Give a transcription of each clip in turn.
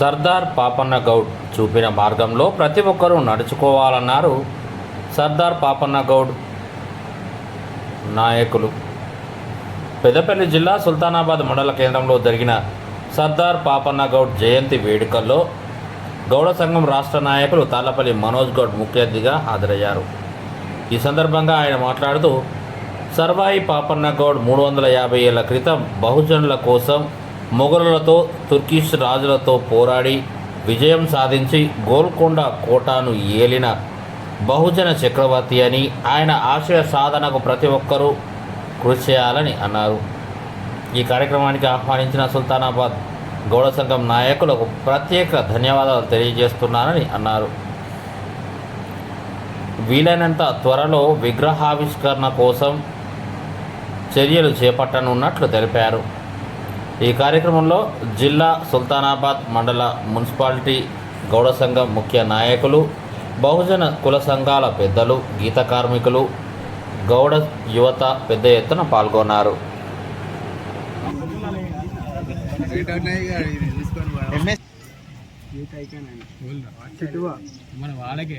సర్దార్ పాపన్న గౌడ్ చూపిన మార్గంలో ప్రతి ఒక్కరూ నడుచుకోవాలన్నారు సర్దార్ పాపన్న గౌడ్ నాయకులు. పెద్దపల్లి జిల్లా సుల్తానాబాద్ మండల కేంద్రంలో జరిగిన సర్దార్ పాపన్న గౌడ్ జయంతి వేడుకల్లో గౌడ సంఘం రాష్ట్ర నాయకులు తాళ్ళపల్లి మనోజ్ గౌడ్ ముఖ్య అతిథిగా హాజరయ్యారు. ఈ సందర్భంగా ఆయన మాట్లాడుతూ సర్వాయి పాపన్న గౌడ్ మూడు వందల యాభై ఏళ్ళ క్రితం బహుజనుల కోసం మొఘలులతో తుర్కిష్ రాజులతో పోరాడి విజయం సాధించి గోల్కొండ కోటాను ఏలిన బహుజన చక్రవర్తి అని ఆయన ఆశయ సాధనకు ప్రతి ఒక్కరూ కృషి చేయాలని అన్నారు. ఈ కార్యక్రమానికి ఆహ్వానించిన సుల్తానాబాద్ గౌడ సంఘం నాయకులకు ప్రత్యేక ధన్యవాదాలు తెలియజేస్తున్నానని అన్నారు. వీలైనంత త్వరలో విగ్రహావిష్కరణ కోసం చర్యలు చేపట్టనున్నట్లు తెలిపారు. ఈ కార్యక్రమంలో జిల్లా సుల్తానాబాద్ మండల మున్సిపాలిటీ గౌడ సంఘం ముఖ్య నాయకులు బహుజన కుల సంఘాల పెద్దలు గీత కార్మికులు గౌడ యువత పెద్ద ఎత్తున పాల్గొన్నారు. మన వాళ్ళకే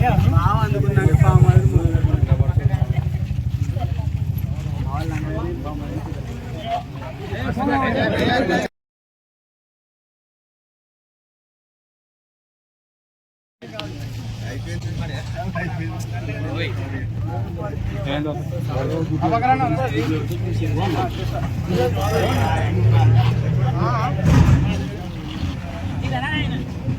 చూడు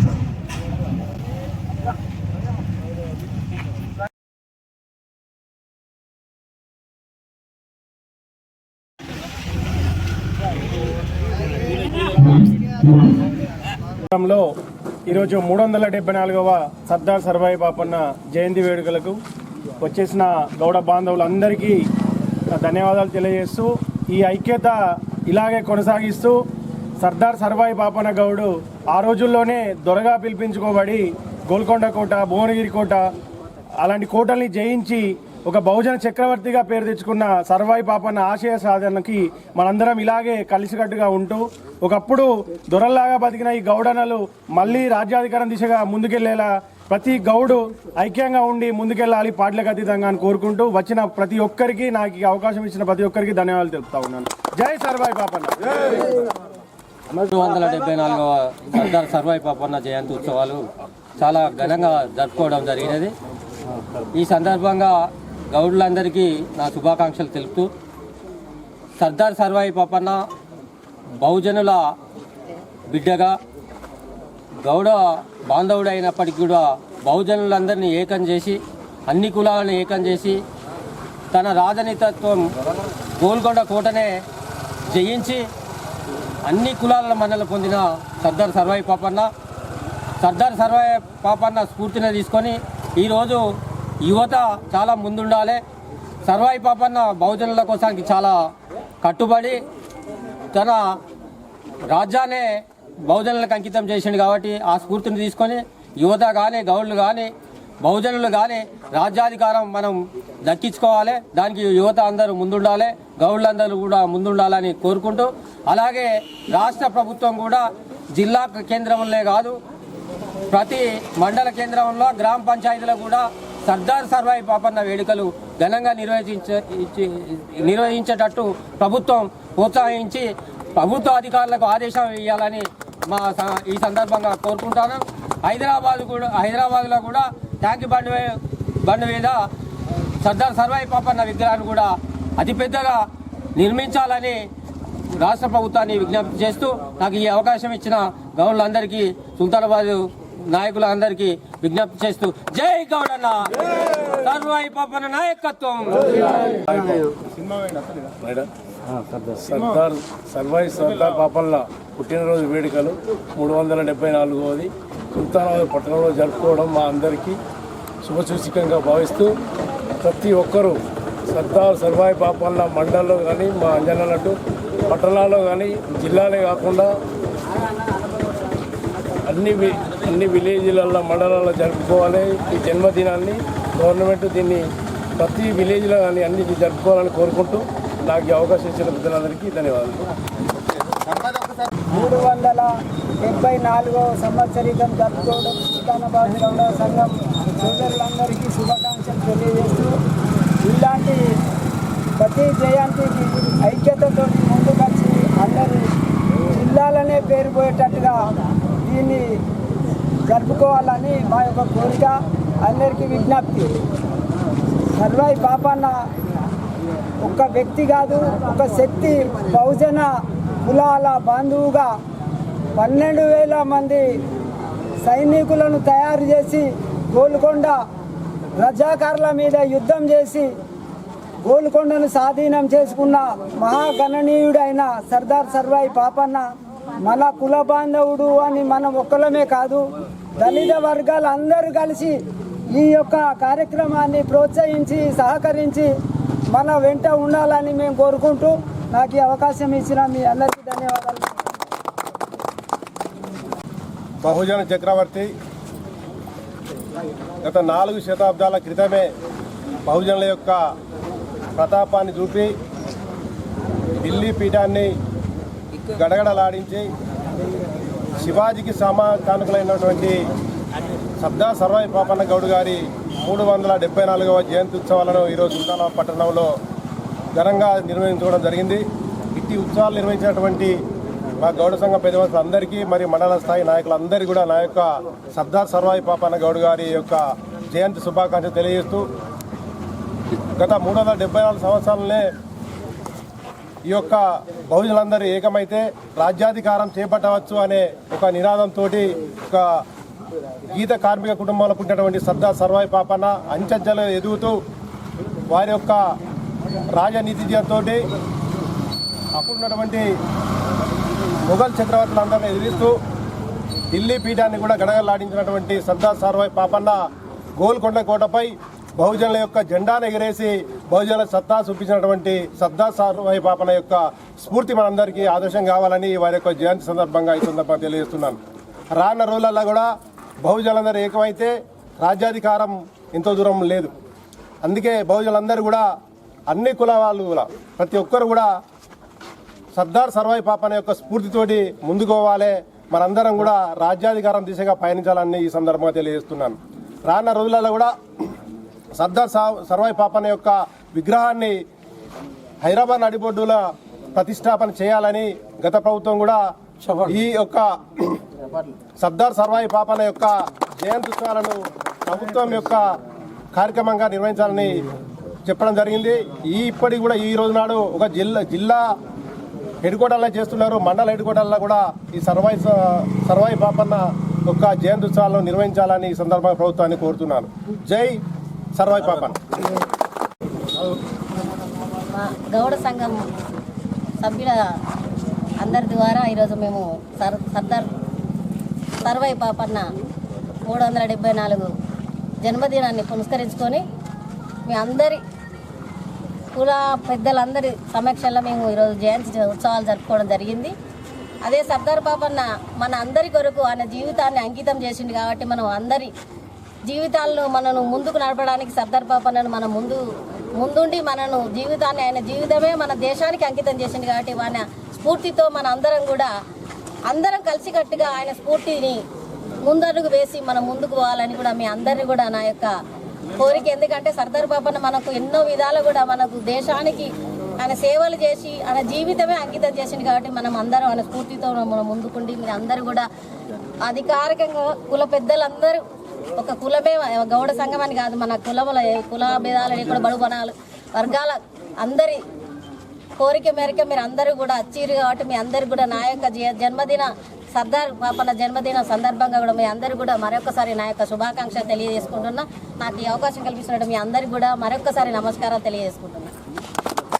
లో ఈరోజు మూడు వందల డెబ్బై నాలుగవ సర్దార్ సర్వాయి బాపన్న జయంతి వేడుకలకు వచ్చేసిన గౌడ బాంధవులందరికీ ధన్యవాదాలు తెలియజేస్తూ ఈ ఐక్యత ఇలాగే కొనసాగిస్తూ సర్దార్ సర్వాయి పాపన్న గౌడు ఆ రోజుల్లోనే దొరగా పిలిపించుకోబడి గోల్కొండ కోట భువనగిరి కోట అలాంటి కోటల్ని జయించి ఒక బహుజన చక్రవర్తిగా పేరు తెచ్చుకున్న సర్వాయి పాపన్న ఆశయ సాధనకి మనందరం ఇలాగే కలిసికట్టుగా ఉంటూ ఒకప్పుడు దొరల్లాగా బతికిన ఈ గౌడనలు మళ్ళీ రాజ్యాధికారం దిశగా ముందుకెళ్ళేలా ప్రతి గౌడు ఐక్యంగా ఉండి ముందుకెళ్ళాలి పాటలకు అతీతంగా అని కోరుకుంటూ వచ్చిన ప్రతి ఒక్కరికి నాకు అవకాశం ఇచ్చిన ప్రతి ఒక్కరికి ధన్యవాదాలు తెలుపుతా ఉన్నాను. జై సర్వాయి పాపన్న. రెండు వందల డెబ్బై నాలుగవ సర్దార్ సర్వాయి పాపన్న జయంతి ఉత్సవాలు చాలా ఘనంగా జరుపుకోవడం జరిగినది. ఈ సందర్భంగా గౌడులందరికీ నా శుభాకాంక్షలు తెలుపుతూ సర్దార్ సర్వాయి పాపన్న బహుజనుల బిడ్డగా గౌడ బాంధవుడు అయినప్పటికీ కూడా బహుజనులందరినీ ఏకం చేసి అన్ని కులాలను ఏకం చేసి తన రాజనీతత్వం గోల్కొండ కోటనే జయించి అన్ని కులాల మన్నలు పొందిన సర్దార్ సర్వాయి పాపన్న సర్దార్ సర్వాయి పాపన్న స్ఫూర్తిని తీసుకొని ఈరోజు యువత చాలా ముందుండాలి. సర్వాయి పాపన్న బహుజనుల కోసానికి చాలా కట్టుబడి తన రాజ్యాన్ని బహుజనులకు అంకితం చేసిండు కాబట్టి ఆ స్ఫూర్తిని తీసుకొని యువత కానీ గౌళ్ళు కానీ బహుజనులు కానీ రాజ్యాధికారం మనం దక్కించుకోవాలి. దానికి యువత అందరూ ముందుండాలి గౌళ్ళందరూ కూడా ముందుండాలని కోరుకుంటూ అలాగే రాష్ట్ర ప్రభుత్వం కూడా జిల్లా కేంద్రంలో కాదు ప్రతి మండల కేంద్రంలో గ్రామ పంచాయతీలో కూడా సర్దార్ సర్వాయి పాపన్న వేడుకలు ఘనంగా నిర్వహించ నిర్వహించేటట్టు ప్రభుత్వం ప్రోత్సహించి ప్రభుత్వ అధికారులకు ఆదేశం ఇవ్వాలని మా స- ఈ సందర్భంగా కోరుకుంటాను. హైదరాబాద్ కూడా హైదరాబాద్లో కూడా ట్యాంక్ బండ్ వే- బండ్ మీద సర్దార్ సర్వాయి పాపన్న విగ్రహాన్ని కూడా అతిపెద్దగా నిర్మించాలని రాష్ట్ర ప్రభుత్వాన్ని విజ్ఞప్తి చేస్తూ నాకు ఈ అవకాశం ఇచ్చిన గౌన్లందరికీ సుల్తానాబాద్ నాయకులందరికీ విజ్ఞప్తి చేస్తూ జై గౌడన్న. సర్వాయి పాపన్న నాయకత్వం. సర్దార్ సర్వాయి సర్దార్ పాపన్న పుట్టినరోజు వేడుకలు మూడు వందల డెబ్బై నాలుగవది సుల్తానాబాద్ పట్టణంలో జరుపుకోవడం మా అందరికీ శుభసూచికంగా భావిస్తూ ప్రతి ఒక్కరూ సర్దార్ సర్వాయి పాపన్న మండలంలో కానీ మా అంజనట్టు పట్టణాల్లో కానీ జిల్లాలే కాకుండా అన్ని అన్ని విలేజ్లలో మండలాల్లో జరుపుకోవాలి ఈ జన్మదినాన్ని. గవర్నమెంట్ దీన్ని ప్రతి విలేజ్లో కానీ అన్ని జరుపుకోవాలని కోరుకుంటూ నాకు అవకాశం ఇచ్చిన పెద్దలందరికీ ధన్యవాదాలు. మూడు వందల డెబ్బై నాలుగవ సంవత్సరికం జరుపుకోవడం సుల్తానాబాద్ గౌడ సంఘం సోదరులందరికీ శుభాకాంక్షలు తెలియజేస్తూ ఇలాంటి ప్రతి జయంతికి ఐక్యతతో జిల్లాలనే పేరు పోయేటట్టుగా దీన్ని జరుపుకోవాలని మా యొక్క కోరిక. అందరికీ విజ్ఞప్తి. సర్వాయి పాపన్న ఒక వ్యక్తి కాదు ఒక శక్తి బహుజన కులాల బంధువుగా పన్నెండు వేల మంది సైనికులను తయారు చేసి గోల్కొండ రజాకారుల మీద యుద్ధం చేసి గోల్కొండను స్వాధీనం చేసుకున్న మహాగణనీయుడైన సర్దార్ సర్వాయి పాపన్న మన కుల బాంధవుడు అని మనం ఒక్కలమే కాదు దళిత వర్గాలు అందరూ కలిసి ఈ యొక్క కార్యక్రమాన్ని ప్రోత్సహించి సహకరించి మన వెంట ఉండాలని మేము కోరుకుంటూ నాకు ఈ అవకాశం ఇచ్చిన మీ అందరికీ ధన్యవాదాలు. బహుజన చక్రవర్తి గత నాలుగు శతాబ్దాల క్రితమే బహుజనుల యొక్క ప్రతాపాన్ని చూపి ఢిల్లీ పీఠాన్ని గడగడలాడించి శివాజీకి సమాకానుకులైనటువంటి సర్దా సర్వాయి పాపన్న గౌడ్ గారి మూడు వందల డెబ్బై నాలుగవ జయంతి ఉత్సవాలను ఈరోజు సుల్తానాబాద్ పట్టణంలో ఘనంగా నిర్వహించుకోవడం జరిగింది. ఇట్టి ఉత్సవాలు నిర్వహించినటువంటి మా గౌడ సంఘ పెద్దవాళ్ళు అందరికీ మరియు మండల స్థాయి నాయకులందరికీ కూడా నా యొక్క సర్దార్ సర్వాయి పాపన్న గౌడ్ గారి యొక్క జయంతి శుభాకాంక్షలు తెలియజేస్తూ గత మూడు వందల డెబ్బై నాలుగు సంవత్సరాలనే ఈ యొక్క బహుజనులందరూ ఏకమైతే రాజ్యాధికారం చేపట్టవచ్చు అనే ఒక నినాదంతో ఒక గీత కార్మిక కుటుంబాలకు పుట్టినటువంటి సర్దార్ సర్వాయి పాపన్న అంచెంచెలు ఎదుగుతూ వారి యొక్క రాజనీతితో అప్పుడున్నటువంటి మొఘల్ చక్రవర్తులందరినీ ఎదిరిస్తూ ఢిల్లీ పీఠాన్ని కూడా గడగలాడించినటువంటి సర్దార్ సర్వాయి పాపన్న గోల్కొండ కోటపై బహుజనుల యొక్క జెండాను ఎగిరేసి బహుజనుల సత్తా చూపించినటువంటి సర్దార్ సర్వాయి పాపన యొక్క స్ఫూర్తి మనందరికీ ఆదర్శం కావాలని వారి యొక్క జయంతి సందర్భంగా ఈ సందర్భంగా తెలియజేస్తున్నాను. రానున్న రోజులలో కూడా బహుజనులందరూ ఏకమైతే రాజ్యాధికారం ఎంతో దూరం లేదు. అందుకే బహుజనులందరూ కూడా అన్ని కుల వాళ్ళు కూడా ప్రతి ఒక్కరు కూడా సర్దార్ సర్వాయి పాపన యొక్క స్ఫూర్తితోటి ముందుకోవాలి. మనందరం కూడా రాజ్యాధికారం దిశగా పయనించాలని ఈ సందర్భంగా తెలియజేస్తున్నాను. రానున్న రోజులలో కూడా సర్దార్ సా- సర్వాయి పాపన యొక్క విగ్రహాన్ని హైదరాబాద్ నడిబొడ్డుల ప్రతిష్టాపన చేయాలని గత ప్రభుత్వం కూడా ఈ యొక్క సర్దార్ సర్వాయి పాపన యొక్క జయంతి ఉత్సవాలను ప్రభుత్వం యొక్క కార్యక్రమంగా నిర్వహించాలని చెప్పడం జరిగింది. ఈ ఇప్పటికి కూడా ఈ రోజు నాడు ఒక జిల్లా జిల్లా హెడ్ క్వార్టర్లో చేస్తున్నారు. మండల హెడ్ క్వార్టర్లో కూడా ఈ సర్వాయి సర్వాయి పాపన్న యొక్క జయంతి ఉత్సవాలను నిర్వహించాలని ఈ సందర్భంగా ప్రభుత్వాన్ని కోరుతున్నాను. జై సర్వాయి పాపన్న మా గౌడ సంఘం సభ్యుల అందరి ద్వారా ఈరోజు మేము సర్ సర్దార్ సర్వై పాపన్న మూడు వందల డెబ్బై నాలుగు జన్మదినాన్ని పురస్కరించుకొని మీ అందరి కుల పెద్దలందరి సమక్షంలో మేము ఈరోజు జయంతి ఉత్సవాలు జరుపుకోవడం జరిగింది. అదే సర్దార్ పాపన్న మన అందరి కొరకు ఆయన జీవితాన్ని అంకితం చేసిండు కాబట్టి మనం అందరి జీవితాల్లో మనను ముందుకు నడపడానికి సర్దార్ పాపన్నను మన ముందు ముందుండి మనను జీవితాన్ని ఆయన జీవితమే మన దేశానికి అంకితం చేసింది కాబట్టి ఆయన స్ఫూర్తితో మన అందరం కూడా అందరం కలిసికట్టుగా ఆయన స్ఫూర్తిని ముందడుగు వేసి మనం ముందుకు పోవాలని కూడా మీ అందరిని కూడా నా యొక్క కోరిక. ఎందుకంటే సర్దార్ బాబాను మనకు ఎన్నో విధాలు కూడా మనకు దేశానికి ఆయన సేవలు చేసి ఆయన జీవితమే అంకితం చేసింది కాబట్టి మనం అందరం ఆయన స్ఫూర్తితో మనం ముందుకుండి మీరు అందరూ కూడా అధికారికంగా కుల పెద్దలందరూ ఒక కులమే గౌడ సంఘం అని కాదు మన కులముల కుల భేదాలు లేకుండా బడు బనాలు. వర్గాల అందరి కోరిక మేరకు మీరు అందరూ కూడా వచ్చిర్రు కాబట్టి మీ అందరు కూడా నా యొక్క జ- జన్మదిన సర్దార్ పాపన జన్మదిన సందర్భంగా కూడా మీ అందరు కూడా మరొకసారి నా యొక్క శుభాకాంక్షలు తెలియజేసుకుంటున్నా. నాకు ఈ అవకాశం కల్పిస్తున్నట్టు మీ అందరికి కూడా మరొకసారి నమస్కారాలు తెలియజేసుకుంటున్నా.